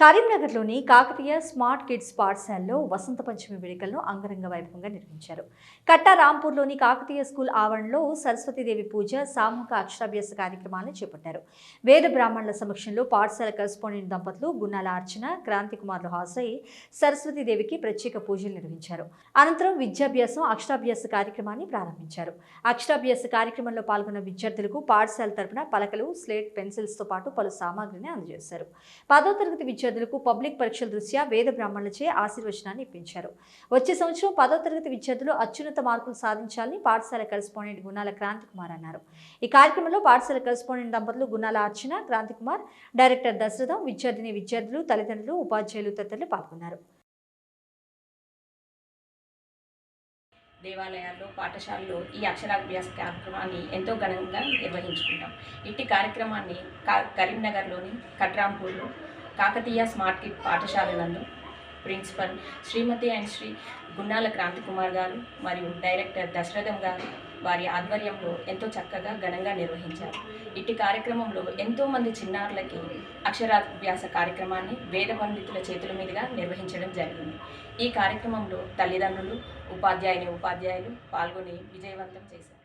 కరీంనగర్లోని Kakatiya smart kids పాఠశాలలో వసంత పంచమి వేడుకలను అంగరంగ వైభవంగా నిర్వహించారు. కట్టా రాంపూర్లోని కాకతీయ స్కూల్ ఆవరణలో సరస్వతీదేవి పూజ సామూహిక అక్షరాభ్యాస కార్యక్రమాలను చేపట్టారు. వేద బ్రాహ్మణుల సమక్షంలో పాఠశాల కరస్పాండెంట్ దంపతులు గున్నాల అర్చన క్రాంతి కుమార్లు హాజరై సరస్వతీదేవికి ప్రత్యేక పూజలు నిర్వహించారు. అనంతరం విద్యాభ్యాసం అక్షరాభ్యాస కార్యక్రమాన్ని ప్రారంభించారు. అక్షరాభ్యాస కార్యక్రమంలో పాల్గొన్న విద్యార్థులకు పాఠశాల తరపున పలకలు స్లేట్ పెన్సిల్స్తో పాటు పలు సామాగ్రిని అందజేశారు. పదో తరగతి విద్యార్థులు విద్యార్థులకు పబ్లిక్ పరీక్షల దృష్ట్యా వేద బ్రాహ్మణులచే ఆశీర్వచనాన్ని ఇప్పించారు. వచ్చే సంవత్సరం పదో తరగతి విద్యార్థులు అత్యున్నత మార్కులు సాధించాలని పాఠశాల కరెస్పాండెంట్ గుణాల క్రాంతి కుమార్ అన్నారు. ఈ కార్యక్రమంలో పాఠశాల కరెస్పాండెంట్ దంపతులు గుణాల అర్చన క్రాంతి కుమార్ డైరెక్టర్ దశరథం విద్యార్థిని విద్యార్థులు తల్లిదండ్రులు ఉపాధ్యాయులు తదితరులు పాల్గొన్నారు. దేవాలయాల్లో పాఠశాలలో ఈ అక్షరాభ్యాస కార్యక్రమాన్ని ఎంతో ఘనంగా నిర్వహించుకుంటాం. ఇట్టి కార్యక్రమాన్ని కరీంనగర్లోని కట్రాంపూర్లో కాకతీయ స్మార్ట్ కిట్ పాఠశాల నందు principal Shrimati and Shri Gunnala Kranthi Kumar గారు మరియు డైరెక్టర్ దశరథం గారు వారి ఆధ్వర్యంలో ఎంతో చక్కగా ఘనంగా నిర్వహించారు. ఇట్టి కార్యక్రమంలో ఎంతోమంది చిన్నారులకి అక్షరాభ్యాస కార్యక్రమాన్ని వేద పండితుల చేతుల మీదుగా నిర్వహించడం జరిగింది. ఈ కార్యక్రమంలో తల్లిదండ్రులు ఉపాధ్యాయుని ఉపాధ్యాయులు పాల్గొని విజయవంతం చేశారు.